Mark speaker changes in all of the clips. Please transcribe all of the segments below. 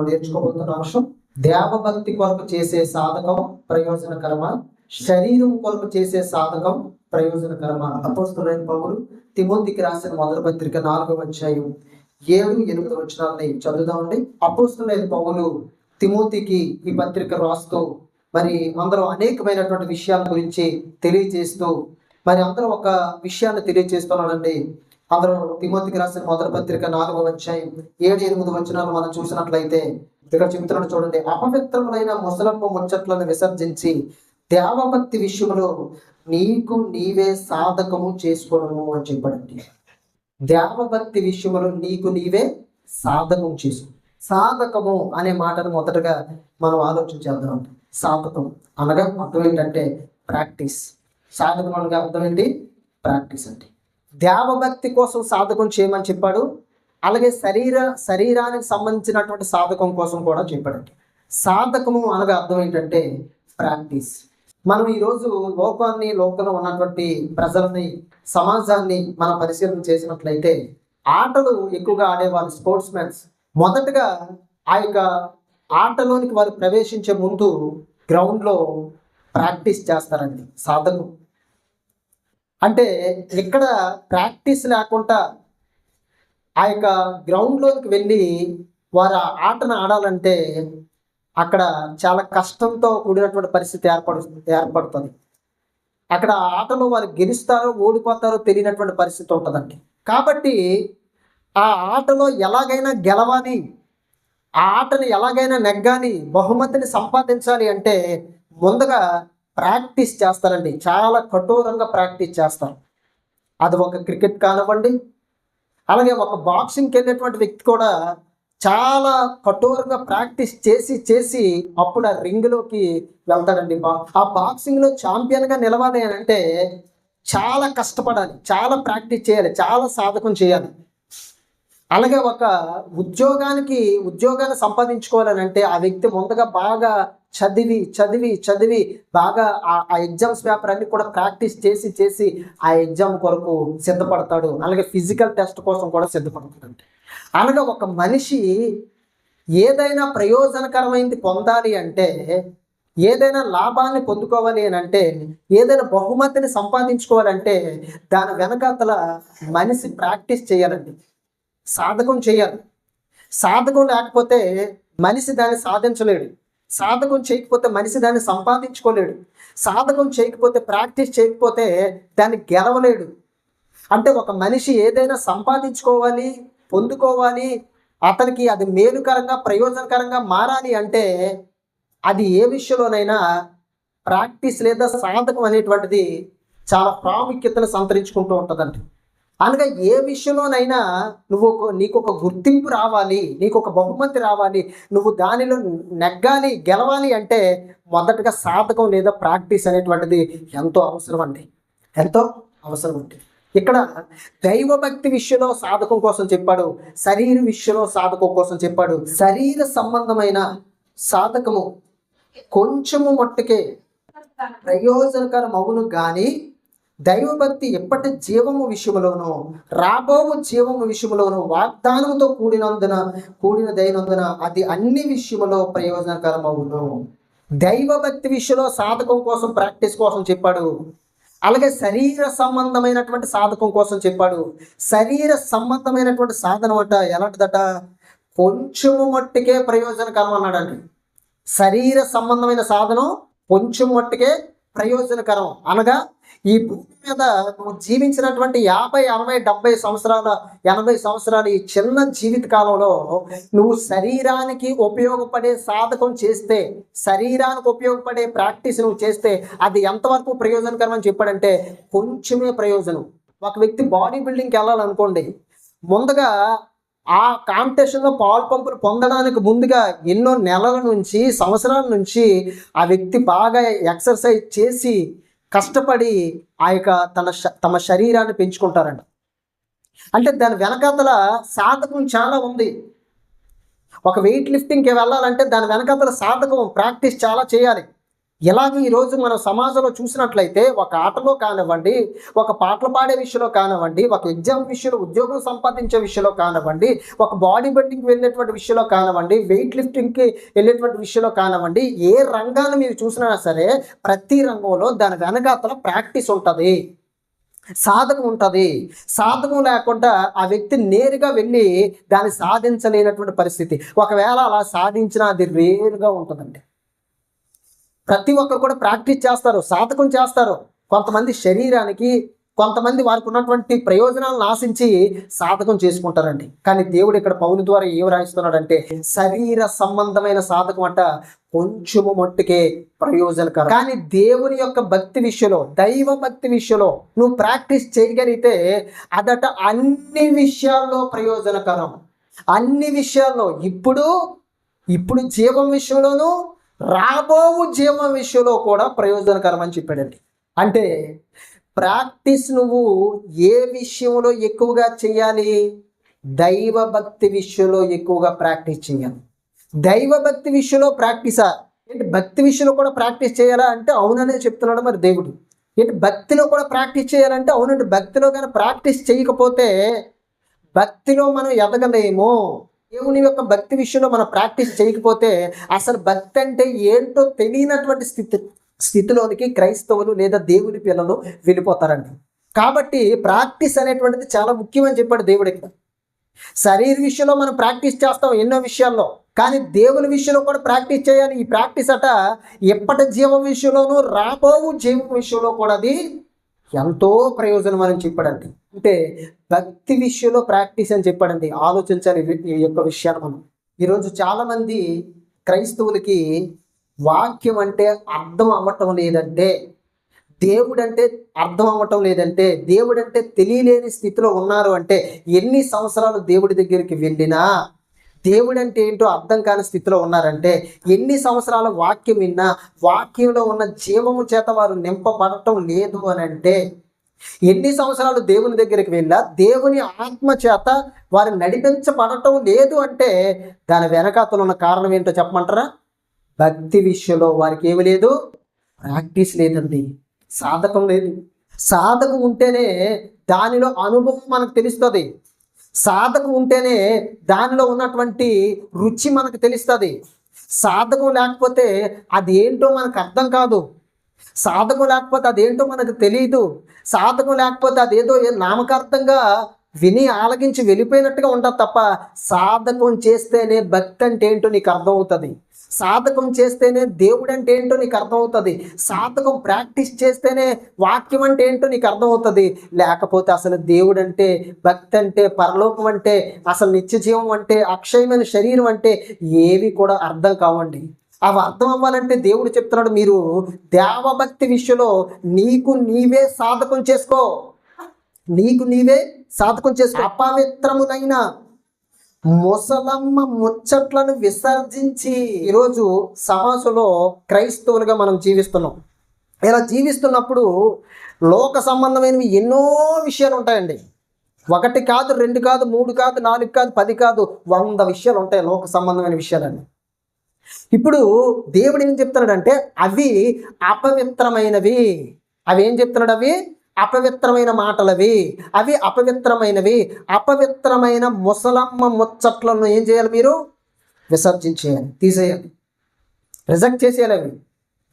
Speaker 1: మనం నేర్చుకోబోతున్న అంశం దేవభక్తి కొరకు చేసే సాధకం ప్రయోజనకరమ? శరీరం కొరకు చేసే సాధకం ప్రయోజనకరమ? అపోస్తులైన పౌరు తిమోతికి రాసిన మొదటి పత్రిక నాలుగవ అధ్యాయం ఏడు ఎనిమిది వచ్చినాలని చదువుదామండి. అపోస్తులైన పౌలు తిమోతికి ఈ పత్రిక రాస్తూ మరి అందరూ అనేకమైనటువంటి విషయాల గురించి తెలియజేస్తూ మరి అందరూ ఒక విషయాన్ని తెలియజేస్తున్నాడండి. అందరూ తిమోతికి రాసిన మొదటి పత్రిక నాలుగవ అధ్యాయం ఏడు ఎనిమిది వచనాలు మనం చూసినట్లయితే ఇక్కడ చెబుతున్నాడు చూడండి అపవిత్రములైన ముసలమ్మ ముచ్చట్లను విసర్జించి దేవభక్తి విషయంలో నీకు నీవే సాధకము చేసుకోవడము అని చెప్పడండి. దేవభక్తి విషయంలో నీకు నీవే సాధకం చేసు సాధకము అనే మాటను మొదటగా మనం ఆలోచించేద్దాం సాధకం అనగా అర్థం ఏంటంటే ప్రాక్టీస్. సాధకం అనగా అర్థం ఏంటి? ప్రాక్టీస్ అంటే దేవభక్తి కోసం సాధకం చేయమని చెప్పాడు. అలాగే శరీర శరీరానికి సంబంధించినటువంటి సాధకం కోసం కూడా చెప్పాడు. సాధకము అనగా అర్థం ఏంటంటే ప్రాక్టీస్. మనం ఈరోజు లోకాన్ని లోకంలో ఉన్నటువంటి ప్రజలని సమాజాన్ని మనం పరిశీలన చేసినట్లయితే ఆటలు ఎక్కువగా ఆడేవారు స్పోర్ట్స్ మ్యాన్స్ మొదటగా ఆ యొక్క ఆటలోనికి వారు ప్రవేశించే ముందు గ్రౌండ్లో ప్రాక్టీస్ చేస్తారండి సాధకం అంటే ఇక్కడ ప్రాక్టీస్ లేకుండా ఆ యొక్క గ్రౌండ్లోకి వెళ్ళి వారు ఆటను ఆడాలంటే అక్కడ చాలా కష్టంతో కూడినటువంటి పరిస్థితి ఏర్పడు ఏర్పడుతుంది. అక్కడ ఆటలో వారు గెలుస్తారో ఓడిపోతారో తెలియనటువంటి పరిస్థితి ఉంటుందండి. కాబట్టి ఆ ఆటలో ఎలాగైనా గెలవాలి ఆ ఆటని ఎలాగైనా నెగ్గాలి బహుమతిని సంపాదించాలి అంటే ముందుగా ప్రాక్టీస్ చేస్తారండి. చాలా కఠోరంగా ప్రాక్టీస్ చేస్తారు. అది ఒక క్రికెట్ కానివ్వండి అలాగే ఒక బాక్సింగ్కి వెళ్ళేటువంటి వ్యక్తి కూడా చాలా కఠోరంగా ప్రాక్టీస్ చేసి చేసి అప్పుడు ఆ రింగ్లోకి వెళ్తాడండి. బా ఆ బాక్సింగ్లో ఛాంపియన్గా నిలవాలి అని అంటే చాలా కష్టపడాలి. చాలా ప్రాక్టీస్ చేయాలి. చాలా సాధకం చేయాలి. అలాగే ఒక ఉద్యోగానికి ఉద్యోగాన్ని సంపాదించుకోవాలని అంటే ఆ వ్యక్తి ముందుగా బాగా చదివి చదివి చదివి బాగా ఆ ఎగ్జామ్స్ పేపర్ అన్ని కూడా ప్రాక్టీస్ చేసి చేసి ఆ ఎగ్జామ్ కొరకు సిద్ధపడతాడు. అలాగే ఫిజికల్ టెస్ట్ కోసం కూడా సిద్ధపడతాడు. అనగా ఒక మనిషి ఏదైనా ప్రయోజనకరమైనది పొందాలి అంటే ఏదైనా లాభాన్ని పొందుకోవాలి అని అంటే ఏదైనా బహుమతిని సంపాదించుకోవాలంటే దాని వెనకాతల మనిషి ప్రాక్టీస్ చేయాలండి. సాధకం చేయాలి. సాధకం లేకపోతే మనిషి దాన్ని సాధించలేడు. సాధకం చేయకపోతే మనిషి దాన్ని సంపాదించుకోలేడు. సాధకం చేయకపోతే ప్రాక్టీస్ చేయకపోతే దాన్ని గెలవలేడు. అంటే ఒక మనిషి ఏదైనా సంపాదించుకోవాలి పొందుకోవాలి అతనికి అది మేలుకరంగా ప్రయోజనకరంగా మారాలి అంటే అది ఏ విషయంలోనైనా ప్రాక్టీస్ లేదా సాధకం అనేటువంటిది చాలా ప్రాముఖ్యతను సంతరించుకుంటూ ఉంటుందండి. అనగా ఏ విషయంలోనైనా నువ్వు ఒక- నీకు ఒక గుర్తింపు రావాలి నీకు ఒక బహుమతి రావాలి నువ్వు దానిలో నెగ్గాలి గెలవాలి అంటే మొదటగా సాధకం లేదా ప్రాక్టీస్ అనేటువంటిది ఎంతో అవసరం అండి. ఎంతో అవసరం అండి. ఇక్కడ దైవభక్తి విషయంలో సాధకం కోసం చెప్పాడు శరీర విషయంలో సాధకం కోసం చెప్పాడు. శరీర సంబంధమైన సాధకము కొంచెము మట్టుకే ప్రయోజనకరం అవును కానీ దైవభక్తి ఎప్పటి జీవము విషయంలోనూ రాబోవు జీవము విషయంలోనూ వాగ్దానముతో కూడినందున కూడినదైనందున అది అన్ని విషయములో ప్రయోజనకరం అవును దైవభక్తి విషయంలో సాధకం కోసం ప్రాక్టీస్ కోసం చెప్పాడు. అలాగే శరీర సంబంధమైనటువంటి సాధకం కోసం చెప్పాడు. శరీర సంబంధమైనటువంటి సాధనం అంట ఎలాంటిదట? కొంచెము మట్టుకే ప్రయోజనకరం అన్నాడండి శరీర సంబంధమైన సాధనం కొంచెం మట్టుకే ప్రయోజనకరం అనగా ఈ భూమి మీద నువ్వు జీవించినటువంటి యాభై అరవై డెబ్బై సంవత్సరాల ఎనభై సంవత్సరాల ఈ చిన్న జీవిత కాలంలో నువ్వు శరీరానికి ఉపయోగపడే సాధకం చేస్తే శరీరానికి ఉపయోగపడే ప్రాక్టీస్ నువ్వు చేస్తే అది ఎంతవరకు ప్రయోజనకరం అని చెప్పాడంటే కొంచెమే ప్రయోజనం. ఒక వ్యక్తి బాడీ బిల్డింగ్కి వెళ్ళాలనుకోండి ముందుగా ఆ కాంపిటీషన్లో పాలు పంపులు పొందడానికి ముందుగా ఎన్నో నెలల నుంచి సంవత్సరాల నుంచి ఆ వ్యక్తి బాగా ఎక్సర్సైజ్ చేసి కష్టపడి ఆ యొక్క తన తమ శరీరాన్ని పెంచుకుంటారంట. అంటే దాని వెనకాతల సాధకం చాలా ఉంది. ఒక వెయిట్ లిఫ్టింగ్కి వెళ్ళాలంటే దాని వెనకాతల సాధకం ప్రాక్టీస్ చాలా చేయాలి. ఇలాగే ఈరోజు మన సమాజంలో చూసినట్లయితే ఒక ఆటలో కానివ్వండి ఒక పాటలు పాడే విషయంలో కానివ్వండి ఒక ఎగ్జామ్ విషయంలో ఉద్యోగం సంపాదించే విషయంలో కానివ్వండి ఒక బాడీ బిల్డింగ్కి వెళ్ళేటువంటి విషయంలో కానివ్వండి వెయిట్ లిఫ్టింగ్కి వెళ్ళేటువంటి విషయంలో కానివ్వండి ఏ రంగాన్ని మీరు చూసినా సరే ప్రతి రంగంలో దాని వెనకాతల ప్రాక్టీస్ ఉంటుంది. సాధకం ఉంటుంది. సాధకం లేకుండా ఆ వ్యక్తి నేరుగా వెళ్ళి దాన్ని సాధించలేనటువంటి పరిస్థితి. ఒకవేళ అలా సాధించినా అది రేరుగా ఉంటుందండి. ప్రతి ఒక్కరు కూడా ప్రాక్టీస్ చేస్తారు సాధకం చేస్తారు. కొంతమంది శరీరానికి కొంతమంది వారికి ఉన్నటువంటి ప్రయోజనాలను ఆశించి సాధకం చేసుకుంటారండి. కానీ దేవుడు ఇక్కడ పౌలు ద్వారా ఏం రాయిస్తున్నాడంటే శరీర సంబంధమైన సాధకం అంట కొంచెము మట్టుకే ప్రయోజనకరం. కానీ దేవుని యొక్క భక్తి విషయంలో దైవ భక్తి విషయంలో నువ్వు ప్రాక్టీస్ చేయగలిగితే అదట అన్ని విషయాల్లో ప్రయోజనకరం. అన్ని విషయాల్లో ఇప్పుడు ఇప్పుడు జీవం విషయంలోనూ రాబోవు జీవం విషయంలో కూడా ప్రయోజనకరం అని చెప్పాడండి. అంటే ప్రాక్టీస్ నువ్వు ఏ విషయంలో ఎక్కువగా చేయాలి? దైవభక్తి విషయంలో ఎక్కువగా ప్రాక్టీస్ చేయాలి. దైవ భక్తి విషయంలో ప్రాక్టీసా ఏంటి భక్తి విషయంలో కూడా ప్రాక్టీస్ చేయాలా అంటే అవుననే చెప్తున్నాడు మరి దేవుడు. ఏంటి భక్తిలో కూడా ప్రాక్టీస్ చేయాలంటే అవునండి భక్తిలో కానీ ప్రాక్టీస్ చేయకపోతే భక్తిలో మనం ఎదగలేము. దేవుని యొక్క భక్తి విషయంలో మనం ప్రాక్టీస్ చేయకపోతే అసలు భక్తి అంటే ఏంటో తెలియనటువంటి స్థితి స్థితిలోనికి క్రైస్తవులు లేదా దేవుని పిల్లలు వెళ్ళిపోతారండి. కాబట్టి ప్రాక్టీస్ అనేటువంటిది చాలా ముఖ్యమని చెప్పాడు దేవుడు ఇక్కడ. శరీర విషయంలో మనం ప్రాక్టీస్ చేస్తాం ఎన్నో విషయాల్లో కానీ దేవుని విషయంలో కూడా ప్రాక్టీస్ చేయాలి. ఈ ప్రాక్టీస్ అట ఎప్పటి జీవం విషయంలోనూ రాబోవు జీవం విషయంలో కూడా అది ఎంతో ప్రయోజనం అని చెప్పాడండి. అంటే భక్తి విషయంలో ప్రాక్టీస్ అని చెప్పాడండి. ఆలోచించాలి ఈ- యొక్క విషయాన్ని మనం. ఈరోజు చాలామంది క్రైస్తవులకి వాక్యం అంటే అర్థం అవ్వటం లేదంటే దేవుడు అంటే అర్థం అవ్వటం లేదంటే దేవుడంటే తెలియలేని స్థితిలో ఉన్నారు అంటే ఎన్ని సంవత్సరాలు దేవుడి దగ్గరికి వెళ్ళినా దేవుడు అంటే ఏంటో అర్థం కాని స్థితిలో ఉన్నారంటే ఎన్ని సంవత్సరాల వాక్యం విన్నా వాక్యంలో ఉన్న జీవము చేత వారు నింపబడటం లేదు అని అంటే ఎన్ని సంవత్సరాలు దేవుని దగ్గరికి వెళ్ళా దేవుని ఆత్మ చేత వారు నడిపించబడటం లేదు అంటే దాని వెనకాతలు ఉన్న కారణం ఏంటో చెప్పమంటారా? భక్తి విషయంలో వారికి ఏమి లేదు ప్రాక్టీస్ లేదండి సాధకం లేదు. సాధకం ఉంటేనే దానిలో అనుభవం మనకు తెలుస్తుంది. సాధకం ఉంటేనే దానిలో ఉన్నటువంటి రుచి మనకు తెలుస్తుంది. సాధకం లేకపోతే అదేంటో మనకు అర్థం కాదు. సాధకం లేకపోతే అదేంటో మనకు తెలియదు సాధకం లేకపోతే అదేదో నామకార్థంగా విని ఆలగించి వెళ్ళిపోయినట్టుగా ఉంటుంది తప్ప సాధకం చేస్తేనే భక్తి అంటే ఏంటో నీకు అర్థమవుతుంది. సాధకం చేస్తేనే దేవుడు అంటే ఏంటో నీకు అర్థమవుతుంది. సాధకం ప్రాక్టీస్ చేస్తేనే వాక్యం అంటే ఏంటో నీకు అర్థమవుతుంది. లేకపోతే అసలు దేవుడు అంటే భక్తి అంటే పరలోకం అంటే అసలు నిత్యజీవం అంటే అక్షయమైన శరీరం అంటే ఏవి కూడా అర్థం కావండి. అవి అర్థం అవ్వాలంటే దేవుడు చెప్తున్నాడు మీరు దేవభక్తి విషయంలో నీకు నీవే సాధకం చేసుకో. నీకు నీవే సాధకం చేసుకో. అపవిత్రములైన ముసలమ్మ ముచ్చట్లను విసర్జించి ఈరోజు సమాజంలో క్రైస్తవులుగా మనం జీవిస్తున్నాం. ఇలా జీవిస్తున్నప్పుడు లోక సంబంధమైనవి ఎన్నో విషయాలు ఉంటాయండి. ఒకటి కాదు రెండు కాదు మూడు కాదు నాలుగు కాదు పది కాదు వంద విషయాలు ఉంటాయి లోక సంబంధమైన విషయాలన్నీ. ఇప్పుడు దేవుడు ఏం చెప్తున్నాడంటే అవి అపవిత్రమైనవి. అవి ఏం చెప్తున్నాడు అవి? అపవిత్రమైన మాటలవి. అవి అపవిత్రమైనవి. అపవిత్రమైన ముసలమ్మ ముచ్చట్లను ఏం చేయాలి మీరు? విసర్జించేయాలి తీసేయాలి. రిజెక్ట్ చేసేయాలి అవి.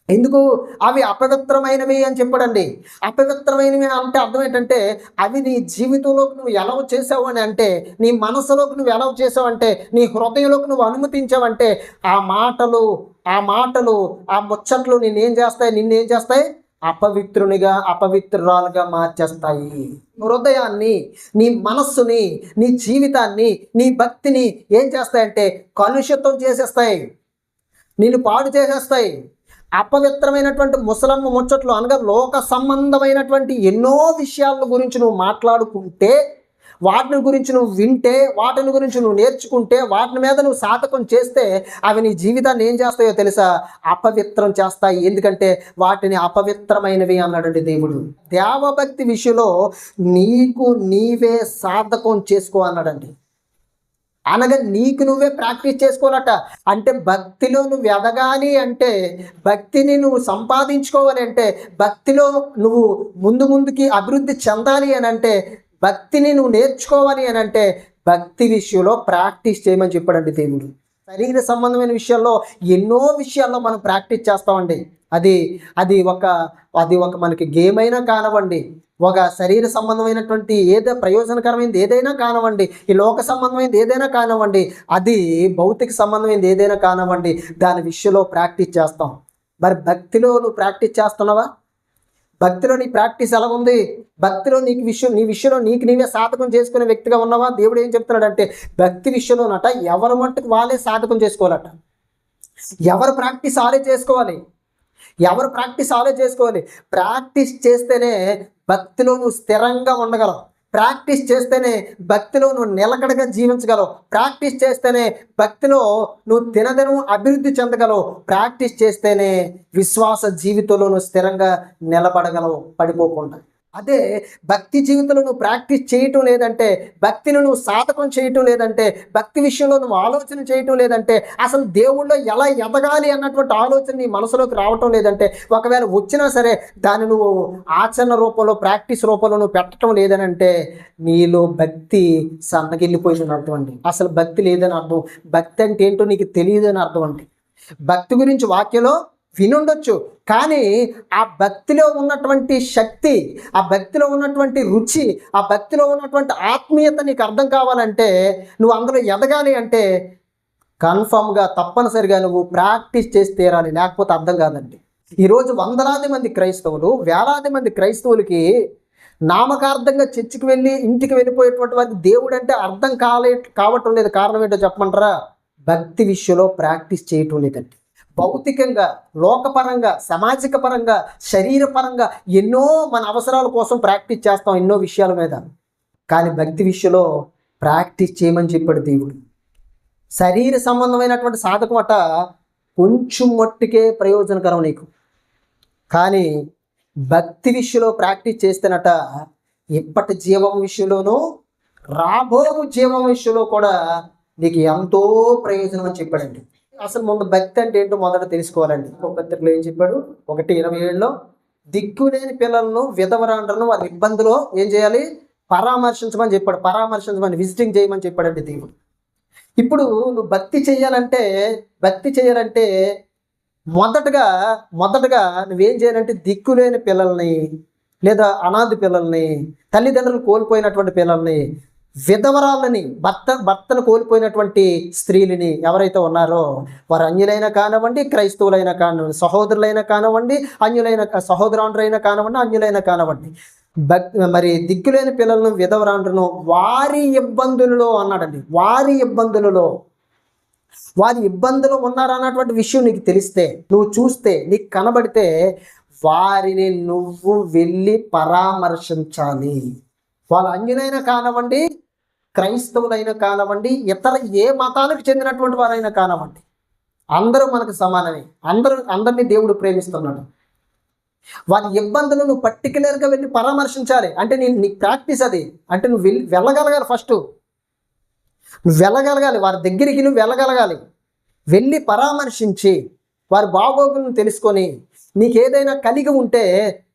Speaker 1: ఎందుకు? అవి అపవిత్రమైనవి అని చెప్పడండి. అపవిత్రమైనవి అంటే అర్థం ఏంటంటే అవి నీ జీవితంలోకి నువ్వు ఎలా చేసావు అని అంటే నీ మనసులోకి నువ్వు ఎలా చేసావు అంటే నీ హృదయంలోకి నువ్వు అనుమతించావంటే ఆ మాటలు ఆ మాటలు ఆ ముచ్చట్లు నిన్నేం చేస్తాయి నిన్నేం చేస్తాయి? అపవిత్రునిగా అపవిత్రురాలుగా మార్చేస్తాయి. హృదయాన్ని నీ మనస్సుని నీ జీవితాన్ని నీ భక్తిని ఏం చేస్తాయంటే కలుషితం చేసేస్తాయి. నిన్ను పాడు చేసేస్తాయి. అపవిత్రమైనటువంటి ముసలమ్మ ముచ్చట్లు అనగా లోక సంబంధమైనటువంటి ఎన్నో విషయాల గురించి నువ్వు మాట్లాడుకుంటే వాటిని గురించి నువ్వు వింటే వాటిని గురించి నువ్వు నేర్చుకుంటే వాటి మీద నువ్వు సాధకం చేస్తే అవి నీ జీవితాన్ని ఏం చేస్తాయో తెలుసా? అపవిత్రం చేస్తాయి. ఎందుకంటే వాటిని అపవిత్రమైనవి అన్నాడండి దేవుడు. దేవభక్తి విషయంలో నీకు నీవే సాధకం చేసుకో అన్నాడండి. అనగా నీకు నువ్వే ప్రాక్టీస్ చేసుకోవాలట. అంటే భక్తిలో నువ్వు ఎదగాలి అంటే భక్తిని నువ్వు సంపాదించుకోవాలి అంటే భక్తిలో నువ్వు ముందు ముందుకి అభివృద్ధి చెందాలి అని అంటే భక్తిని నువ్వు నేర్చుకోవాలి అని అంటే భక్తి విషయంలో ప్రాక్టీస్ చేయమని చెప్పాడండి దేవుడు. శరీర సంబంధమైన విషయాల్లో ఎన్నో విషయాల్లో మనం ప్రాక్టీస్ చేస్తామండి. అది అది ఒక అది ఒక మనకి గేమ్ అయినా కానివ్వండి ఒక శరీర సంబంధమైనటువంటి ఏదో ప్రయోజనకరమైనది ఏదైనా కానివ్వండి ఈ లోక సంబంధమైనది ఏదైనా కానివ్వండి అది భౌతిక సంబంధమైనది ఏదైనా కానివ్వండి దాని విషయంలో ప్రాక్టీస్ చేస్తాం. మరి భక్తిలో నువ్వు ప్రాక్టీస్ చేస్తున్నావా? భక్తిలో నీ ప్రాక్టీస్ ఎలా ఉంది? భక్తిలో నీకు విషయం నీ విషయంలో నీకు నీవే సాధకం చేసుకునే వ్యక్తిగా ఉన్నావా? దేవుడు ఏం చెప్తున్నాడంటే భక్తి విషయంలోనట ఎవరి మట్టుకు వాళ్ళే సాధకం చేసుకోవాలట. ఎవరు ప్రాక్టీస్ ఆలే చేసుకోవాలి. ఎవరు ప్రాక్టీస్ ఆలే చేసుకోవాలి. ప్రాక్టీస్ చేస్తేనే భక్తిలో నువ్వు స్థిరంగా ఉండగలవు. ప్రాక్టీస్ చేస్తేనే భక్తిలో నువ్వు నిలకడగా జీవించగలవు. ప్రాక్టీస్ చేస్తేనే భక్తిలో నువ్వు దినదినం అభివృద్ధి చెందగలవు. ప్రాక్టీస్ చేస్తేనే విశ్వాస జీవితంలో నువ్వు స్థిరంగా నిలబడగలవు. పడిపోకుండా. అదే భక్తి జీవితంలో నువ్వు ప్రాక్టీస్ చేయటం లేదంటే భక్తిని నువ్వు సాధకం చేయటం లేదంటే భక్తి విషయంలో నువ్వు ఆలోచన చేయటం లేదంటే అసలు దేవుళ్ళో ఎలా ఎదగాలి అన్నటువంటి ఆలోచన నీ మనసులోకి రావటం లేదంటే ఒకవేళ వచ్చినా సరే దాన్ని నువ్వు ఆచరణ రూపంలో ప్రాక్టీస్ రూపంలో నువ్వు పెట్టడం లేదని అంటే నీలో భక్తి సన్నగిల్లిపోయిందని అర్థం అండి అసలు భక్తి లేదని అర్థం. భక్తి అంటే ఏంటో నీకు తెలియదని అర్థం అండి. భక్తి గురించి వాక్యలో వినుండొచ్చు. కానీ ఆ భక్తిలో ఉన్నటువంటి శక్తి ఆ భక్తిలో ఉన్నటువంటి రుచి ఆ భక్తిలో ఉన్నటువంటి ఆత్మీయత నీకు అర్థం కావాలంటే నువ్వు అందులో ఎదగాలి అంటే కన్ఫామ్గా తప్పనిసరిగా నువ్వు ప్రాక్టీస్ చేసి తీరాలి. లేకపోతే అర్థం కాదండి. ఈరోజు వందలాది మంది క్రైస్తవులు వేలాది మంది క్రైస్తవులకి నామకార్థంగా చర్చికి వెళ్ళి ఇంటికి వెళ్ళిపోయేటువంటి వారికి దేవుడు అంటే అర్థం కాలే కావటం లేదు. కారణం ఏంటో చెప్పమంటారా? భక్తి విషయంలో ప్రాక్టీస్ చేయటం లేదండి. భౌతికంగా లోకపరంగా సామాజిక పరంగా శరీరపరంగా ఎన్నో మన అవసరాల కోసం ప్రాక్టీస్ చేస్తాం ఎన్నో విషయాల మీద. కానీ భక్తి విషయంలో ప్రాక్టీస్ చేయమని చెప్పాడు దేవుడు. శరీర సంబంధమైనటువంటి సాధకం అట కొంచెం మట్టుకే ప్రయోజనకరం నీకు. కానీ భక్తి విషయంలో ప్రాక్టీస్ చేస్తేనట ఇప్పటి జీవం విషయంలోనూ రాబో జీవం విషయంలో కూడా నీకు ఎంతో ప్రయోజనం అని చెప్పాడండి. అసలు ముందు భక్తి అంటే ఏంటో మొదట తెలుసుకోవాలండి. ఒక పత్రికలో ఏం చెప్పాడు? ఒకటి ఇరవై ఏడులో దిక్కులేని పిల్లలను విధవరాండ్రను వారి ఇబ్బందిలో ఏం చేయాలి? పరామర్శించమని చెప్పాడు. పరామర్శించమని విజిటింగ్ చేయమని చెప్పాడండి దేవుడు. ఇప్పుడు నువ్వు భక్తి చేయాలంటే భక్తి చేయాలంటే మొదటగా మొదటగా నువ్వేం చేయాలంటే దిక్కులేని పిల్లల్ని లేదా అనాథ పిల్లల్ని తల్లిదండ్రులు కోల్పోయినటువంటి పిల్లల్ని విధవరాలని భర్త భర్తను కోల్పోయినటువంటి స్త్రీలని ఎవరైతే ఉన్నారో వారు అన్యులైనా కానివ్వండి క్రైస్తవులైనా కానివ్వండి సహోదరులైనా కానివ్వండి అన్యులైన సహోదరాండ్రైనా కానివ్వండి అన్యులైనా కానివ్వండి. భక్ మరి దిక్కులేని పిల్లలను విధవరాండ్రను వారి ఇబ్బందులలో అన్నాడండి. వారి ఇబ్బందులలో. వారి ఇబ్బందులు ఉన్నారన్నటువంటి విషయం నీకు తెలిస్తే నువ్వు చూస్తే నీకు కనబడితే వారిని నువ్వు వెళ్ళి పరామర్శించాలి. వాళ్ళ అంజనైనా కానివ్వండి క్రైస్తవులైనా కానివ్వండి ఇతర ఏ మతాలకు చెందినటువంటి వారైనా కానివ్వండి అందరూ మనకు సమానమే. అందరూ అందరినీ దేవుడు ప్రేమిస్తున్నాడు. వారి ఇబ్బందులు నువ్వు పర్టికులర్గా వెళ్ళి పరామర్శించాలి. అంటే నేను నీ ప్రాక్టీస్ అది. అంటే నువ్వు వెళ్ళి వెళ్ళగలగాలి ఫస్ట్ నువ్వు వెళ్ళగలగాలి. వారి దగ్గరికి నువ్వు వెళ్ళగలగాలి. వెళ్ళి పరామర్శించి వారి బాగోగులను తెలుసుకొని నీకు ఏదైనా కలిగి ఉంటే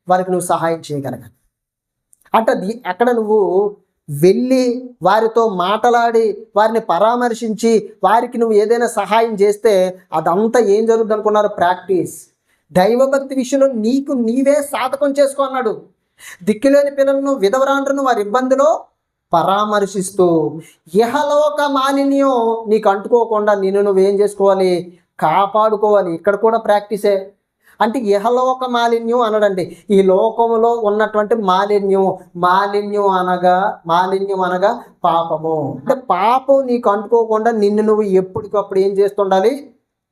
Speaker 1: వారికి నువ్వు సహాయం చేయగలగాలి. అంటే అక్కడ నువ్వు వెళ్ళి వారితో మాట్లాడి వారిని పరామర్శించి వారికి నువ్వు ఏదైనా సహాయం చేస్తే అదంతా ఏం జరుగుతుంది అనుకున్నారు? ప్రాక్టీస్. దైవభక్తి విషయంలో నీకు నీవే సాధకం చేసుకో అన్నాడు. దిక్కులేని పిల్లలను విధవరాండ్రను వారి ఇబ్బందిలో పరామర్శిస్తూ ఇహలోక మాలిన్యం నీకు అంటుకోకుండా నిన్ను నువ్వేం చేసుకోవాలి? కాపాడుకోవాలి. ఇక్కడ కూడా ప్రాక్టీసే. అంటే ఇహలోక మాలిన్యం అనడండి. ఈ లోకంలో ఉన్నటువంటి మాలిన్యం మాలిన్యం అనగా మాలిన్యం అనగా పాపము. అంటే పాపం నీకు అంటుకోకుండా నిన్ను నువ్వు ఎప్పటికప్పుడు ఏం చేస్తుండాలి?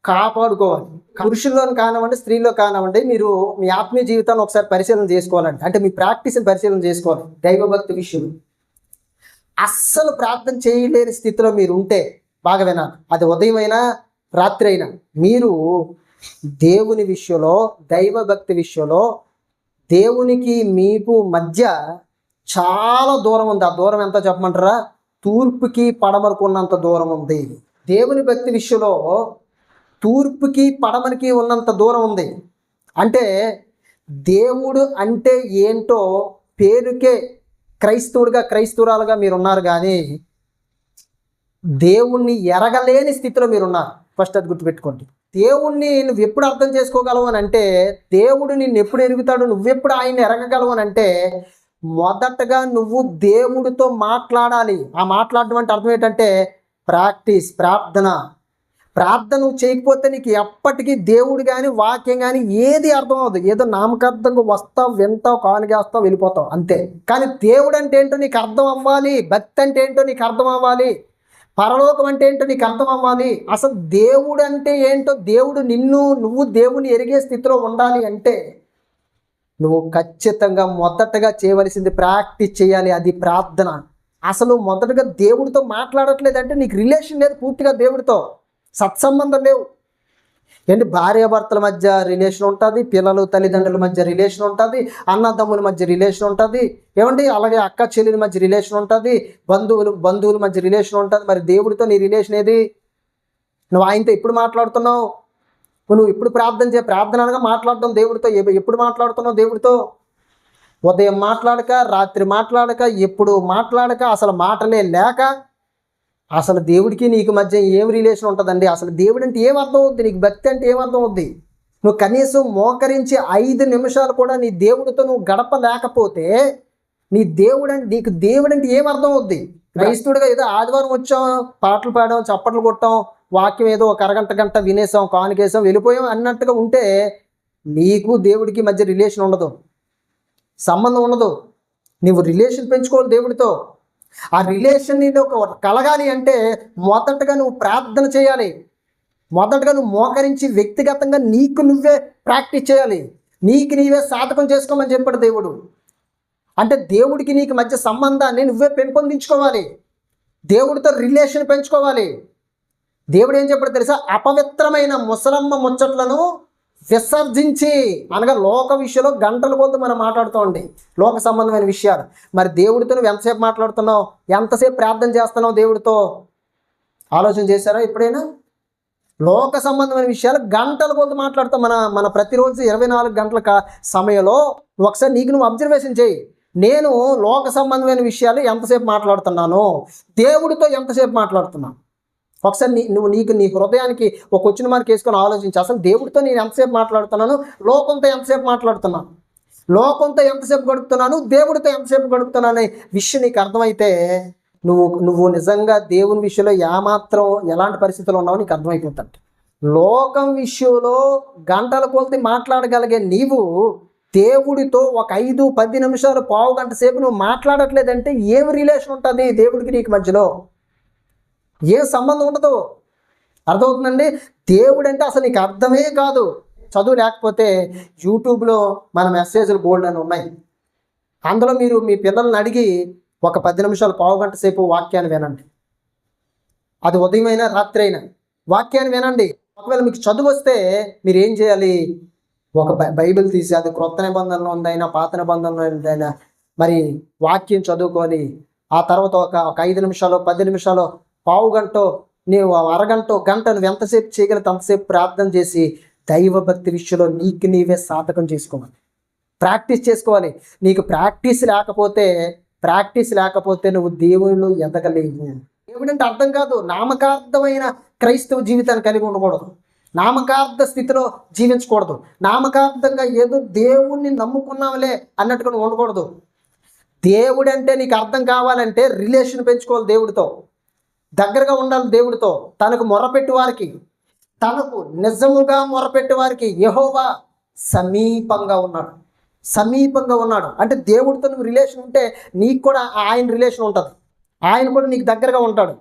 Speaker 1: కాపాడుకోవాలి. పురుషుల్లో కానివ్వండి స్త్రీలో కానివ్వండి మీరు మీ ఆత్మీయ జీవితాన్ని ఒకసారి పరిశీలన చేసుకోవాలండి. అంటే మీ ప్రాక్టీస్ని పరిశీలన చేసుకోవాలి. దైవభక్తి విషయం. అస్సలు ప్రార్థన చేయలేని స్థితిలో మీరు ఉంటే బాగా వినాలి. అది ఉదయం అయినా రాత్రి అయినా మీరు దేవుని విషయంలో దైవభక్తి విషయంలో దేవునికి మీకు మధ్య చాలా దూరం ఉంది. ఆ దూరం ఎంత చెప్పమంటారా? తూర్పుకి పడమరకు ఉన్నంత దూరం ఉంది. దేవుని భక్తి విషయంలో తూర్పుకి పడమరికి ఉన్నంత దూరం ఉంది. అంటే దేవుడు అంటే ఏంటో పేరుకే క్రైస్తవుడిగా క్రైస్తవురాలుగా మీరు ఉన్నారు కానీ దేవుణ్ణి ఎరగలేని స్థితిలో మీరు ఉన్నారు ఫస్ట్ అది గుర్తుపెట్టుకోండి. దేవుణ్ణి నువ్వు ఎప్పుడు అర్థం చేసుకోగలవు అని అంటే దేవుడు నిన్ను ఎప్పుడు ఎరుగుతాడు నువ్వెప్పుడు ఆయన్ని ఎరగగలవు అని అంటే మొదటగా నువ్వు దేవుడితో మాట్లాడాలి. ఆ మాట్లాడడం అంటే అర్థం ఏంటంటే ప్రాక్టీస్ ప్రార్థన. ప్రార్థన నువ్వు చేయకపోతే నీకు ఎప్పటికీ దేవుడు కానీ వాక్యం కానీ ఏది అర్థం అవ్వదు. ఏదో నామకార్థంగా వస్తావు వింటావు కానుగేస్తావు వెళ్ళిపోతావు. అంతే. కానీ దేవుడు అంటే ఏంటో నీకు అర్థం అవ్వాలి. భక్తి అంటే ఏంటో నీకు అర్థం అవ్వాలి. పరలోకం అంటే ఏంటో నీకు అర్థం అవ్వాలి. అసలు దేవుడు అంటే ఏంటో దేవుడు నిన్ను నువ్వు దేవుని ఎరిగే స్థితిలో ఉండాలి అంటే నువ్వు ఖచ్చితంగా మొదటగా చేయవలసింది ప్రాక్టీస్ చేయాలి అది ప్రార్థన. అసలు మొదటగా దేవుడితో మాట్లాడట్లేదంటే నీకు రిలేషన్ లేదు పూర్తిగా దేవుడితో. సత్సంబంధం లేవు. ఏంటి? భార్యాభర్తల మధ్య రిలేషన్ ఉంటుంది పిల్లలు తల్లిదండ్రుల మధ్య రిలేషన్ ఉంటుంది అన్నదమ్ముల మధ్య రిలేషన్ ఉంటుంది. ఏమండి? అలాగే అక్క చెల్లెల మధ్య రిలేషన్ ఉంటుంది బంధువులు బంధువుల మధ్య రిలేషన్ ఉంటుంది. మరి దేవుడితో నీ రిలేషన్ ఏది? నువ్వు ఆయనతో ఎప్పుడు మాట్లాడుతున్నావు? నువ్వు ఎప్పుడు ప్రార్థన చే ప్రార్థన అనగా మాట్లాడడం దేవుడితో ఎప్పుడు మాట్లాడుతున్నావు దేవుడితో? ఉదయం మాట్లాడక రాత్రి మాట్లాడక ఎప్పుడు మాట్లాడక అసలు మాటలే లేక అసలు దేవుడికి నీకు మధ్య ఏం రిలేషన్ ఉంటుందండి? అసలు దేవుడు అంటే ఏం అర్థం అవుద్ది? నీకు భక్తి అంటే ఏం అర్థం అవుద్ది? నువ్వు కనీసం మోకరించి ఐదు నిమిషాలు కూడా నీ దేవుడితో నువ్వు గడపలేకపోతే నీ దేవుడు అంటే నీకు దేవుడు అంటే ఏం అర్థం అవుద్ది? క్రైస్తుడిగా ఏదో ఆదివారం వచ్చాం పాటలు పాడాం చప్పట్లు కొట్టాం వాక్యం ఏదో ఒక అరగంట గంట వినేసాం కానుకేసాం వెళ్ళిపోయాం అన్నట్టుగా ఉంటే నీకు దేవుడికి మధ్య రిలేషన్ ఉండదు. సంబంధం ఉండదు. నువ్వు రిలేషన్ పెంచుకోవాలి దేవుడితో. ఆ రిలేషన్ ఒక కలగాలి అంటే మొదటగా నువ్వు ప్రార్థన చేయాలి. మొదటగా నువ్వు మోకరించి వ్యక్తిగతంగా నీకు నువ్వే ప్రాక్టీస్ చేయాలి. నీకు నీవే సాధకం చేసుకోమని చెప్పాడు దేవుడు. అంటే దేవుడికి నీకు మధ్య సంబంధాన్ని నువ్వే పెంపొందించుకోవాలి. దేవుడితో రిలేషన్ పెంచుకోవాలి. దేవుడు ఏం చెప్పాడు తెలుసా? అపవిత్రమైన ముసలమ్మ ముచ్చట్లను విసర్జించి అనగా లోక విషయంలో గంటల కొద్ది మనం మాట్లాడుతూ లోక సంబంధమైన విషయాలు. మరి దేవుడితో నువ్వు ఎంతసేపు మాట్లాడుతున్నావు? ఎంతసేపు ప్రార్థన చేస్తున్నావు దేవుడితో? ఆలోచన చేశారా ఎప్పుడైనా? లోక సంబంధమైన విషయాలు గంటల కొద్ది మాట్లాడుతాం మన మన ప్రతిరోజు ఇరవై నాలుగు గంటల సమయంలో ఒకసారి నీకు నువ్వు అబ్జర్వేషన్ చేయి. నేను లోక సంబంధమైన విషయాలు ఎంతసేపు మాట్లాడుతున్నాను? దేవుడితో ఎంతసేపు మాట్లాడుతున్నాను? ఒకసారి నీ నువ్వు నీకు నీ హృదయానికి ఒక వచ్చిన మార్క్ వేసుకొని ఆలోచించి. అసలు దేవుడితో నేను ఎంతసేపు మాట్లాడుతున్నాను? లోకంతో ఎంతసేపు మాట్లాడుతున్నాను? లోకంతో ఎంతసేపు గడుపుతున్నాను? దేవుడితో ఎంతసేపు గడుపుతున్నాను అనే విషయం నీకు అర్థమైతే నువ్వు నువ్వు నిజంగా దేవుని విషయంలో ఏమాత్రం ఎలాంటి పరిస్థితుల్లో ఉన్నావో నీకు అర్థమైపోతుంది లోకం విషయంలో గంటల కొలిది మాట్లాడగలిగే నీవు దేవుడితో ఒక ఐదు పది నిమిషాలు పావు గంట సేపు నువ్వు మాట్లాడట్లేదంటే ఏం రిలేషన్ ఉంటుంది దేవుడికి నీకు మధ్యలో? ఏం సంబంధం ఉండదు. అర్థమవుతుందండి? దేవుడు అంటే అసలు నీకు అర్థమే కాదు. చదువు లేకపోతే యూట్యూబ్లో మన మెసేజ్లు బోల్డ్ అని ఉన్నాయి. అందులో మీరు మీ పిల్లల్ని అడిగి ఒక పది నిమిషాలు పావు గంట సేపు వాక్యాన్ని వినండి. అది ఉదయమైనా రాత్రి అయినా వాక్యాన్ని వినండి. ఒకవేళ మీకు చదువు వస్తే మీరు ఏం చేయాలి? ఒక బై- బైబిల్ తీసి అది క్రొత్త నిబంధనలో ఉందైనా పాత నిబంధనలో ఉందైనా మరి వాక్యం చదువుకొని ఆ తర్వాత ఒక ఒక ఐదు నిమిషాలు పది నిమిషాలు పావు గంట నీవు అరగంట గంట నువ్వు ఎంతసేపు చేయగలిగితే అంతసేపు ప్రార్థన చేసి దైవభక్తి విషయంలో నీకు నీవే సాధకం చేసుకోవాలి. ప్రాక్టీస్ చేసుకోవాలి. నీకు ప్రాక్టీస్ లేకపోతే ప్రాక్టీస్ లేకపోతే నువ్వు దేవుళ్ళు ఎదగలేవు. దేవుడంటే అర్థం కాదు. నామకార్థమైన క్రైస్తవ జీవితాన్ని కలిగి ఉండకూడదు. నామకార్థ స్థితిలో జీవించకూడదు. నామకార్థంగా ఏదో దేవుణ్ణి నమ్ముకున్నాంలే అన్నట్టుగా ఉండకూడదు. దేవుడంటే నీకు అర్థం కావాలంటే రిలేషన్ పెంచుకోవాలి దేవుడితో. దగ్గరగా ఉండాలి దేవుడితో. తనకు మొరపెట్టు వారికి తనకు నిజముగా మొరపెట్టు వారికి యహోవా సమీపంగా ఉన్నాడు. సమీపంగా ఉన్నాడు. అంటే దేవుడితో నువ్వు రిలేషన్ ఉంటే నీకు కూడా ఆయన రిలేషన్ ఉంటుంది. ఆయన కూడా నీకు దగ్గరగా ఉంటాడు.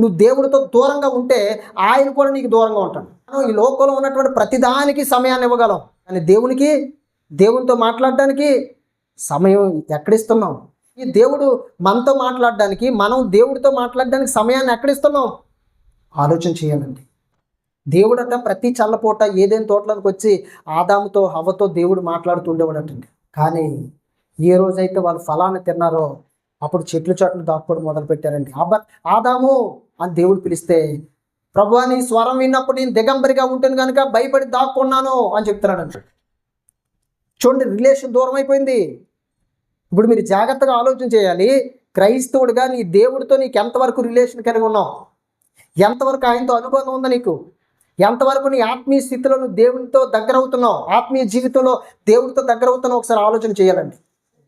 Speaker 1: నువ్వు దేవుడితో దూరంగా ఉంటే ఆయన కూడా నీకు దూరంగా ఉంటాడు. మనం ఈ లోకంలో ఉన్నటువంటి ప్రతిదానికి సమయాన్ని ఇవ్వగలం. కానీ దేవునికి దేవునితో మాట్లాడడానికి సమయం ఎక్కడిస్తున్నాం ఈ దేవుడు మనతో మాట్లాడడానికి మనం దేవుడితో మాట్లాడడానికి సమయాన్ని ఎక్కడిస్తున్నాం? ఆలోచన చేయాలండి దేవుడట ప్రతి చల్లపూట ఏదైనా తోటలోకి వచ్చి ఆదాముతో హవతో దేవుడు మాట్లాడుతుండేవాడటండి కానీ ఏ రోజైతే వాళ్ళు ఫలాన్ని తిన్నారో అప్పుడు చెట్లు చెట్లు దాక్కోవడం మొదలు పెట్టారండి అబ్బ ఆదాము అని దేవుడు పిలిస్తే ప్రభు నీ స్వరం విన్నప్పుడు నేను దిగంబరిగా ఉంటాను కనుక భయపడి దాక్కున్నాను అని చెప్తున్నాడు అంటాడు చూడండి రిలేషన్ దూరం అయిపోయింది. ఇప్పుడు మీరు జాగ్రత్తగా ఆలోచన చేయాలి. క్రైస్తవుడిగా నీ దేవుడితో నీకు ఎంతవరకు రిలేషన్ కలిగి ఉన్నావు? ఎంతవరకు ఆయనతో అనుబంధం ఉందా నీకు? ఎంతవరకు నీ ఆత్మీయ స్థితిలో నువ్వు దేవుడితో దగ్గర అవుతున్నావు? ఆత్మీయ జీవితంలో దేవుడితో దగ్గర అవుతున్నావు? ఒకసారి ఆలోచన చేయాలండి.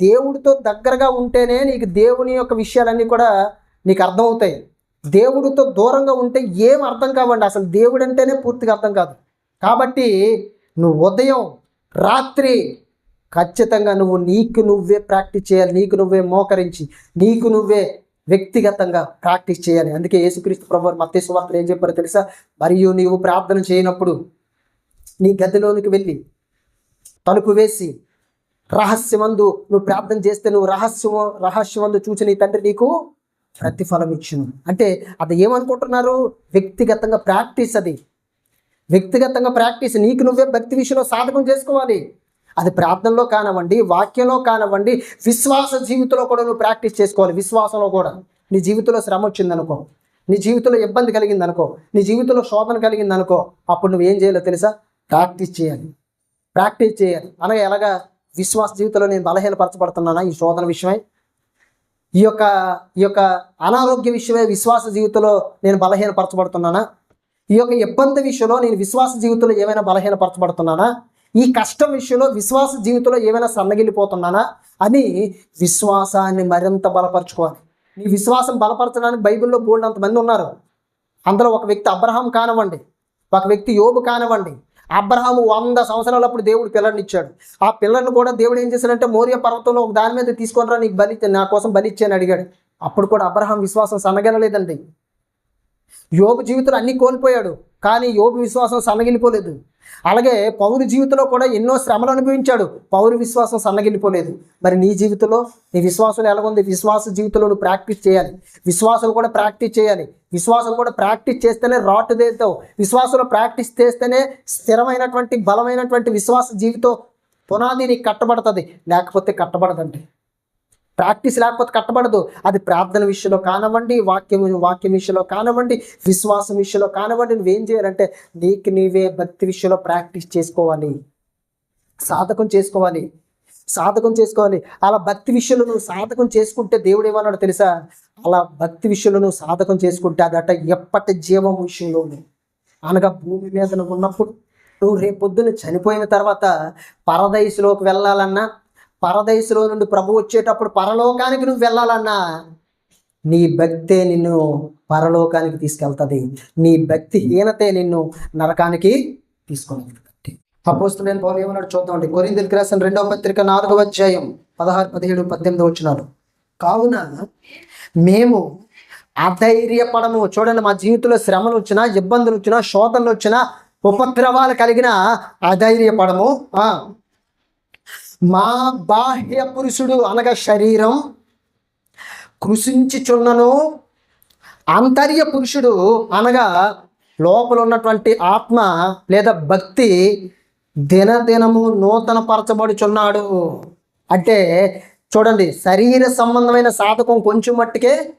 Speaker 1: దేవుడితో దగ్గరగా ఉంటేనే నీకు దేవుని యొక్క విషయాలన్నీ కూడా నీకు అర్థమవుతాయి. దేవుడితో దూరంగా ఉంటే ఏం అర్థం కావండి. అసలు దేవుడు అంటేనే పూర్తిగా అర్థం కాదు. కాబట్టి నువ్వు ఉదయం రాత్రి ఖచ్చితంగా నువ్వు నీకు నువ్వే ప్రాక్టీస్ చేయాలి నీకు నువ్వే మోకరించి నీకు నువ్వే వ్యక్తిగతంగా ప్రాక్టీస్ చేయాలి. అందుకే యేసుక్రీస్తు ప్రభు మత్తేసు వార్తలు ఏం చెప్పారో తెలుసా? మరియు నీవు ప్రార్థన చేయనప్పుడు నీ గదిలోనికి వెళ్ళి తలుపు వేసి రహస్యమందు నువ్వు ప్రార్థన చేస్తే నువ్వు రహస్యము రహస్యమందు చూసి నీ తండ్రి నీకు ప్రతిఫలం ఇచ్చును. అంటే అది ఏమనుకుంటున్నారు? వ్యక్తిగతంగా ప్రాక్టీస్ అది. వ్యక్తిగతంగా ప్రాక్టీస్. నీకు నువ్వే భక్తి విషయంలో సాధకం చేసుకోవాలి. అది ప్రార్థనలో కానివ్వండి వాక్యంలో కానివ్వండి విశ్వాస జీవితంలో కూడా నువ్వు ప్రాక్టీస్ చేసుకోవాలి విశ్వాసంలో కూడా. నీ జీవితంలో శ్రమ వచ్చిందనుకో నీ జీవితంలో ఇబ్బంది కలిగింది అనుకో నీ జీవితంలో శోభన కలిగింది అనుకో అప్పుడు నువ్వు ఏం చేయాలో తెలుసా? ప్రాక్టీస్ చేయాలి. ప్రాక్టీస్ చేయాలి. అనగా ఎలాగా? విశ్వాస జీవితంలో నేను బలహీనపరచబడుతున్నానా? ఈ శోధన విషయమై. ఈ యొక్క ఈ యొక్క అనారోగ్య విషయమే విశ్వాస జీవితంలో నేను బలహీనపరచబడుతున్నానా? ఈ యొక్క ఇబ్బంది విషయంలో నేను విశ్వాస జీవితంలో ఏమైనా బలహీనపరచబడుతున్నానా? ఈ కష్టం విషయంలో విశ్వాస జీవితంలో ఏమైనా సన్నగిల్లిపోతున్నానా? అని విశ్వాసాన్ని మరింత బలపరచుకోవాలి. నీ విశ్వాసం బలపరచడానికి బైబిల్లో బోల్డ్ అంతమంది ఉన్నారు. అందులో ఒక వ్యక్తి అబ్రహాం కానివ్వండి ఒక వ్యక్తి యోబు కానివ్వండి అబ్రహాము వంద సంవత్సరాలప్పుడు దేవుడు పిల్లడినిచ్చాడు ఆ పిల్లల్ని కూడా దేవుడు ఏం చేశాడంటే మౌర్య పర్వతంలో ఒక దాని మీద తీసుకొనిరా నీకు బలి నా కోసం బలి ఇచ్చాను అడిగాడు. అప్పుడు కూడా అబ్రహాం విశ్వాసం సన్నగలలేదండి యోబు జీవితంలో అన్నీ కోల్పోయాడు కానీ యోబు విశ్వాసం సన్నగిలిపోలేదు అలాగే పౌరు జీవితంలో కూడా ఎన్నో శ్రమలు అనుభవించాడు. పౌరు విశ్వాసం సన్నగిలిపోలేదు మరి నీ జీవితంలో నీ విశ్వాసం ఎలాగుంది? విశ్వాస జీవితంలో నువ్వు ప్రాక్టీస్ చేయాలి. విశ్వాసం కూడా ప్రాక్టీస్ చేయాలి. విశ్వాసం కూడా ప్రాక్టీస్ చేస్తేనే రాటు దేతావు విశ్వాసంలో ప్రాక్టీస్ చేస్తేనే స్థిరమైనటువంటి బలమైనటువంటి విశ్వాస జీవితం పునాది నీకు కట్టబడుతుంది. లేకపోతే కట్టబడదండి. ప్రాక్టీస్ లేకపోతే కట్టబడదు. అది ప్రార్థన విషయంలో కానివ్వండి వాక్యం వాక్యం విషయంలో కానివ్వండి విశ్వాసం విషయంలో కానివ్వండి నువ్వేం చేయాలంటే నీకు నీవే భక్తి విషయంలో ప్రాక్టీస్ చేసుకోవాలి. సాధకం చేసుకోవాలి. సాధకం చేసుకోవాలి. అలా భక్తి విషయంలో నువ్వు సాధకం చేసుకుంటే దేవుడు ఏమన్నాడు తెలుసా? అలా భక్తి విషయంలో నువ్వు సాధకం చేసుకుంటే అదట ఎప్పటి జీవం విషయంలోనే. అనగా భూమి మీద నువ్వు ఉన్నప్పుడు నువ్వు రేపొద్దున చనిపోయిన తర్వాత పరదయసులోకి వెళ్ళాలన్నా పరదేశంలో నుండి ప్రభు వచ్చేటప్పుడు పరలోకానికి నువ్వు వెళ్ళాలన్నా నీ భక్తే నిన్ను పరలోకానికి తీసుకెళ్తుంది. నీ భక్తి హీనతే నిన్ను నరకానికి తీసుకొని అపోస్తులైన పౌలు ఏమన్నాడు చూద్దామండి కొరిందులకి రాసిన రెండవ పత్రిక నాలుగవ అధ్యాయం పదహారు పదిహేడు పద్దెనిమిది వచ్చినాడు కావున మేము అధైర్యపడము. చూడండి మా జీవితంలో శ్రమలు వచ్చినా ఇబ్బందులు వచ్చినా శోధనలు వచ్చినా ఉపద్రవాలు కలిగిన అధైర్యపడము. మా బాహ్య పురుషుడు అనగా శరీరం కృషించుచున్నను. ఆంతర్య పురుషుడు అనగా లోపల ఉన్నటువంటి ఆత్మ లేదా భక్తి దినదినము నూతన పరచబడుచున్నాడు అంటే చూడండి శరీర సంబంధమైన సాధకం కొంచెం మట్టుకే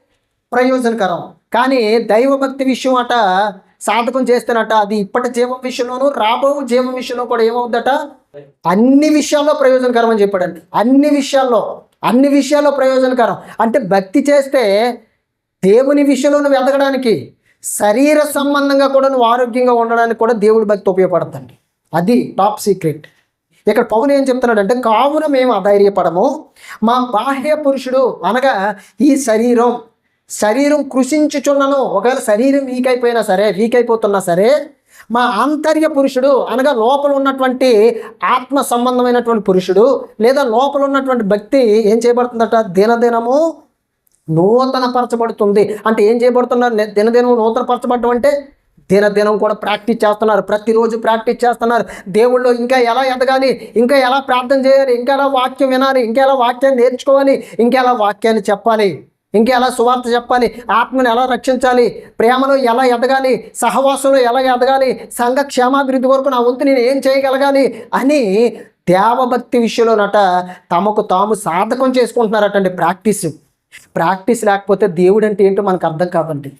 Speaker 1: ప్రయోజనకరం. కానీ దైవభక్తి విషయం అట సాధకం చేస్తేనట అది ఇప్పటి జీవం విషయంలోనూ రాబో జీవం విషయంలో కూడా ఏమవుద్దట? అన్ని విషయాల్లో ప్రయోజనకరం అని చెప్పాడండి. అన్ని విషయాల్లో అన్ని విషయాల్లో ప్రయోజనకరం. అంటే భక్తి చేస్తే దేవుని విషయంలో నువ్వు ఎదగడానికి శరీర సంబంధంగా కూడా నువ్వు ఆరోగ్యంగా ఉండడానికి కూడా దేవుడి భక్తి ఉపయోగపడుతుంది అది టాప్ సీక్రెట్ ఇక్కడ పౌలు ఏం చెప్తున్నాడంటే కావున మేము అధైర్యపడము. మా బాహ్య పురుషుడు అనగా ఈ శరీరం శరీరం కృషించుచున్నను. ఒకవేళ శరీరం వీక్ అయిపోయినా సరే వీక్ అయిపోతున్నా సరే మా ఆంతర్య పురుషుడు అనగా లోపల ఉన్నటువంటి ఆత్మ సంబంధమైనటువంటి పురుషుడు లేదా లోపల ఉన్నటువంటి భక్తి ఏం చేయబడుతుందట? దినదినము నూతన పరచబడుతుంది అంటే ఏం చేయబడుతున్నారు? దినదినం నూతనపరచబడటం అంటే దినదినం కూడా ప్రాక్టీస్ చేస్తున్నారు. ప్రతిరోజు ప్రాక్టీస్ చేస్తున్నారు. దేవుళ్ళు ఇంకా ఎలా ఎదగాలి? ఇంకా ఎలా ప్రార్థన చేయాలి? ఇంకా ఎలా వాక్యం వినాలి? ఇంకా ఎలా వాక్యాన్ని నేర్చుకోవాలి? ఇంకా ఎలా వాక్యాన్ని చెప్పాలి? ఇంకా ఎలా సువార్త చెప్పాలి? ఆత్మను ఎలా రక్షించాలి? ప్రేమలో ఎలా ఎదగాలి? సహవాసంలో ఎలా ఎదగాలి? సంఘ క్షేమాభివృద్ధి వరకు నా వంతు నేను ఏం చేయగలగాలి? అని దేవభక్తి విషయంలోనట తమకు తాము సాధకం చేసుకుంటున్నారటండి ప్రాక్టీస్.
Speaker 2: ప్రాక్టీస్ లేకపోతే దేవుడు అంటే ఏంటో మనకు అర్థం కాదండి.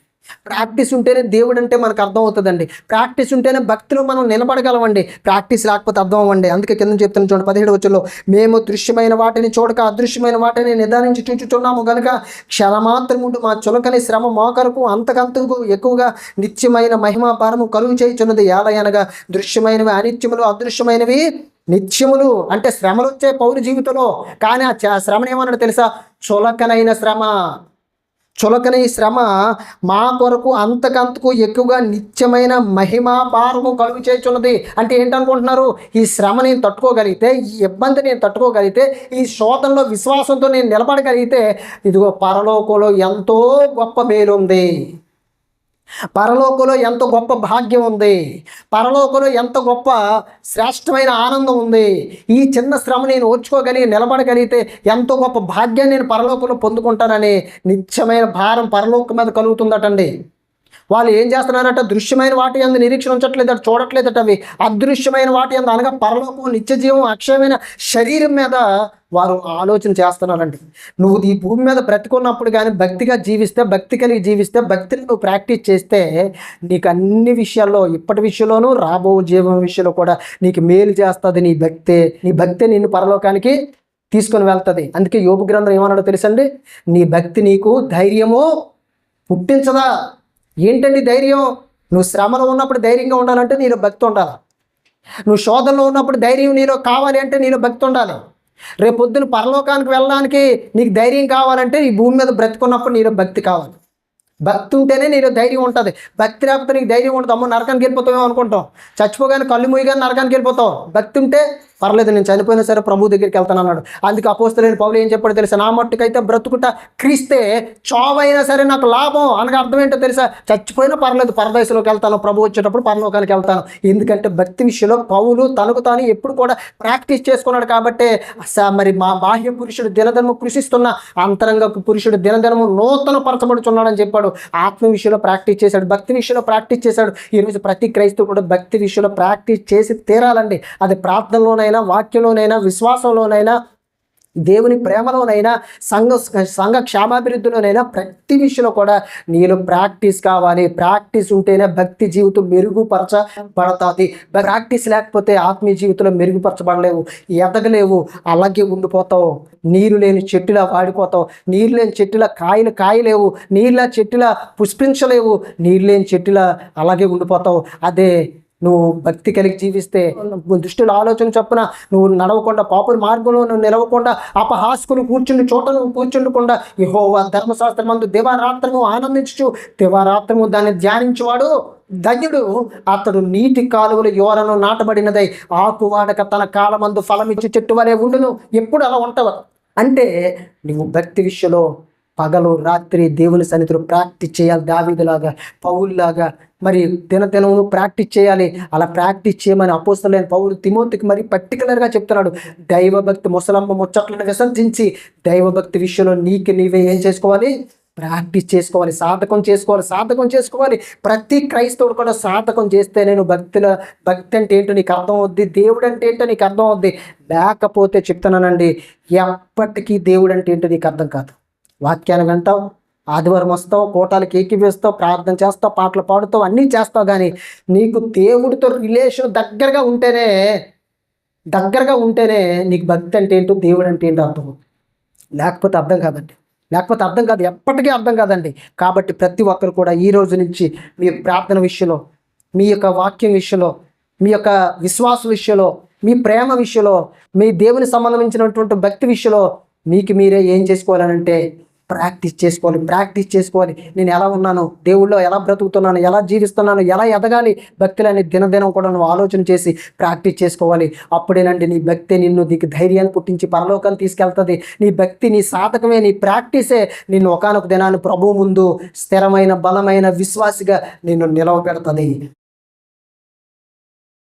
Speaker 2: ప్రాక్టీస్ ఉంటేనే దేవుడు అంటే మనకు అర్థం అవుతుందండి ప్రాక్టీస్ ఉంటేనే భక్తిలో మనం నిలబడగలమండి. ప్రాక్టీస్ లేకపోతే అర్థం అవ్వండి. అందుకే కింద చెప్తున్న చూడండి పదిహేడు వచ్చులో మేము దృశ్యమైన వాటిని చూడక అదృశ్యమైన వాటిని నిదానించి చూచుచున్నాము కనుక క్షణమాత్రముండు మా చులకని శ్రమ మోకరకు అంతకంతకు ఎక్కువగా నిత్యమైన మహిమా భారము కలుగు చేయుచున్నది ఏలయనగా దృశ్యమైనవి అనిత్యములు అదృశ్యమైనవి నిత్యములు. అంటే శ్రమలు వచ్చే పౌరు జీవితంలో కానీ ఆ చ- శ్రమను ఏమన్నాడు తెలుసా? చులకనైన శ్రమ. చులకని శ్రమ మా కొరకు అంతకంతకు ఎక్కువగా నిత్యమైన మహిమా భారము కలుగు చేస్తున్నది అంటే ఏంటనుకుంటున్నారు? ఈ శ్రమ నేను తట్టుకోగలిగితే ఈ ఇబ్బంది నేను తట్టుకోగలిగితే ఈ శోధనలో విశ్వాసంతో నేను నిలబడగలిగితే ఇదిగో పరలోకంలో ఎంతో గొప్ప మేలు ఉంది. పరలోకంలో ఎంత గొప్ప భాగ్యం ఉంది? పరలోకంలో ఎంత గొప్ప శ్రేష్టమైన ఆనందం ఉంది? ఈ చిన్న శ్రమ నేను ఓర్చుకోగలిగి నిలబడగలిగితే ఎంతో గొప్ప భాగ్యాన్ని నేను పరలోకంలో పొందుకుంటానని నిత్యమైన భారం పరలోకం మీద కలుగుతుందటండి. వాళ్ళు ఏం చేస్తున్నారట దృశ్యమైన వాటి అందు నిరీక్షణ ఉంచట్లేదట చూడట్లేదట అవి. అదృశ్యమైన వాటి అందు అనగా పరలోకం నిత్యజీవం అక్షయమైన శరీరం మీద వారు ఆలోచన చేస్తున్నారండి. నువ్వు ఈ భూమి మీద బ్రతికున్నప్పుడు కానీ భక్తిగా జీవిస్తే భక్తి కలిగి జీవిస్తే భక్తిని నువ్వు ప్రాక్టీస్ చేస్తే నీకు అన్ని విషయాల్లో ఇప్పటి విషయంలోనూ రాబో జీవం విషయంలో కూడా నీకు మేలు చేస్తుంది నీ భక్తే. నీ భక్తే నిన్ను పరలోకానికి తీసుకొని వెళ్తుంది. అందుకే యోగ గ్రంథం ఏమన్నాడో తెలుసండి? నీ భక్తి నీకు ధైర్యము పుట్టించదా? ఏంటండి ధైర్యం? నువ్వు శ్రమలో ఉన్నప్పుడు ధైర్యంగా ఉండాలంటే నీలో భక్తి ఉండాలి. నువ్వు శోధనలో ఉన్నప్పుడు ధైర్యం నీలో కావాలి అంటే నీలో భక్తి ఉండాలి. రేపు పొద్దున పరలోకానికి వెళ్ళడానికి నీకు ధైర్యం కావాలంటే ఈ భూమి మీద బ్రతుకున్నప్పుడు నీలో భక్తి కావాలి. భక్తి ఉంటేనే నీలో ధైర్యం ఉంటుంది. భక్తి లేకపోతే నీకు ధైర్యం ఉంటుంది అమ్మో నరకానికి వెళ్ళిపోతామేమో అనుకుంటాం. చచ్చిపోగానే కళ్ళు మూయగానే నరకానికి వెళ్ళిపోతావు భక్తి ఉంటే పర్లేదు నేను చనిపోయినా సరే ప్రభు దగ్గరికి వెళ్తాను అన్నాడు. అందుకే అపోస్తలేని పౌలు ఏం చెప్పాడు తెలుసా? నా మట్టుకైతే బ్రతుకుట క్రీస్తే చావైనా సరే నాకు లాభం అనగా అర్థం ఏంటో తెలుసా? చచ్చిపోయినా పర్లేదు పరదేశంలోకి వెళ్తాను ప్రభు వచ్చేటప్పుడు పరలోకానికి వెళ్తాను. ఎందుకంటే భక్తి విషయంలో పౌలు తనకు తాను ఎప్పుడు కూడా ప్రాక్టీస్ చేసుకున్నాడు కాబట్టి స- మరి మా బాహ్య పురుషుడు దినదినము కృషిస్తున్న అంతరంగ పురుషుడు దినదినము నూతన పరచబడుచున్నాడని చెప్పాడు. ఆత్మ విషయంలో ప్రాక్టీస్ చేశాడు భక్తి విషయంలో ప్రాక్టీస్ చేశాడు. ఈరోజు ప్రతి క్రైస్తవు కూడా భక్తి విషయంలో ప్రాక్టీస్ చేసి తీరాలండి. అది ప్రార్థనలోనైనా వాక్యంలోనైనా విశ్వాసంలోనైనా దేవుని ప్రేమలోనైనా సంఘ సంఘ క్షేమాభివృద్ధిలోనైనా ప్రతి విషయంలో కూడా నీలో ప్రాక్టీస్ కావాలి. ప్రాక్టీస్ ఉంటేనే భక్తి జీవితం మెరుగుపరచబడతాది. ప్రాక్టీస్ లేకపోతే ఆత్మీయ జీవితంలో మెరుగుపరచబడలేవు. ఎదగలేవు. అలాగే ఉండిపోతావు. నీరు లేని చెట్టులా వాడిపోతావు. నీరు లేని చెట్టులా కాయలు కాయలేవు. నీళ్ళ చెట్టులా పుష్పించలేవు. నీరు లేని చెట్టులా అలాగే ఉండిపోతావు. అదే నువ్వు భక్తి కలిగి జీవిస్తే దుష్టుల ఆలోచన చొప్పున నువ్వు నడవకుండా పాపుల మార్గంలో నువ్వు నిలవకుండా అపహాసుకులు కూర్చుండి చోట నువ్వు కూర్చుండకుండా యెహోవా ధర్మశాస్త్రం మందు దివారాత్రము ఆనందించు దివారాత్రము దాన్ని ధ్యానించువాడు ధన్యుడు. అతడు నీటి కాలువలు యోరను నాటబడినదై ఆకువాడక తన కాలమందు ఫలమిచ్చి చెట్టు వలె ఉండును. ఎప్పుడు అలా ఉంటావు? అంటే నువ్వు భక్తి విషయంలో పగలు రాత్రి దేవుని సన్నిధిలో ప్రాక్టీస్ చేయాలి. దావిదిలాగా పౌల్లాగా మరి దినదినము ప్రాక్టీస్ చేయాలి. అలా ప్రాక్టీస్ చేయమని అపోస్తలైన పౌలు తిమోతికి మరి పర్టికులర్గా చెప్తున్నాడు. దైవభక్తి ముసలమ్మ ముచ్చట్లను విసర్జించి దైవభక్తి విషయంలో నీకు నీవే ఏం చేసుకోవాలి? ప్రాక్టీస్ చేసుకోవాలి. సాధకం చేసుకోవాలి. సాధకం చేసుకోవాలి. ప్రతి క్రైస్తవుడు కూడా సాధకం చేస్తే నేను భక్తుల భక్తి అంటే ఏంటో నీకు అర్థం అవుద్ది దేవుడు అంటే ఏంటో నీకు అర్థం అవుద్ది. లేకపోతే చెప్తున్నానండి ఎప్పటికీ దేవుడు అంటే ఏంటో నీకు అర్థం కాదు. వాక్యాన్ని వింటావు? ఆదివారం వస్తావు కోటాలకి ఏకీవేస్తావు ప్రార్థన చేస్తావు పాటలు పాడుతావు అన్నీ చేస్తావు కానీ నీకు దేవుడితో రిలేషన్ దగ్గరగా ఉంటేనే దగ్గరగా ఉంటేనే నీకు భక్తి అంటే ఏంటో దేవుడు అంటే ఏంటో అర్థం లేకపోతే అర్థం కాదండి. లేకపోతే అర్థం కాదు ఎప్పటికీ అర్థం కాదండి. కాబట్టి ప్రతి ఒక్కరు కూడా ఈ రోజు నుంచి మీ ప్రార్థన విషయంలో మీ యొక్క వాక్యం విషయంలో మీ యొక్క విశ్వాస విషయంలో మీ ప్రేమ విషయంలో మీ దేవుని సంబంధించినటువంటి భక్తి విషయంలో మీకు మీరే ఏం చేసుకోవాలనంటే ప్రాక్టీస్ చేసుకోవాలి ప్రాక్టీస్ చేసుకోవాలి. నేను ఎలా ఉన్నాను దేవుళ్ళో ఎలా బ్రతుకుతున్నాను ఎలా జీవిస్తున్నాను ఎలా ఎదగాలి భక్తులని దినదినం కూడా నువ్వు ఆలోచన చేసి ప్రాక్టీస్ చేసుకోవాలి. అప్పుడేనండి నీ భక్తి నిన్ను నీకు ధైర్యాన్ని పుట్టించి పరలోకాన్ని తీసుకెళ్తుంది. నీ భక్తి నీ సాధకమే నీ ప్రాక్టీసే. నిన్ను ఒకనొక దినాన్ని ప్రభు ముందు స్థిరమైన బలమైన విశ్వాసిగా నిన్ను నిలవబెడుతుంది.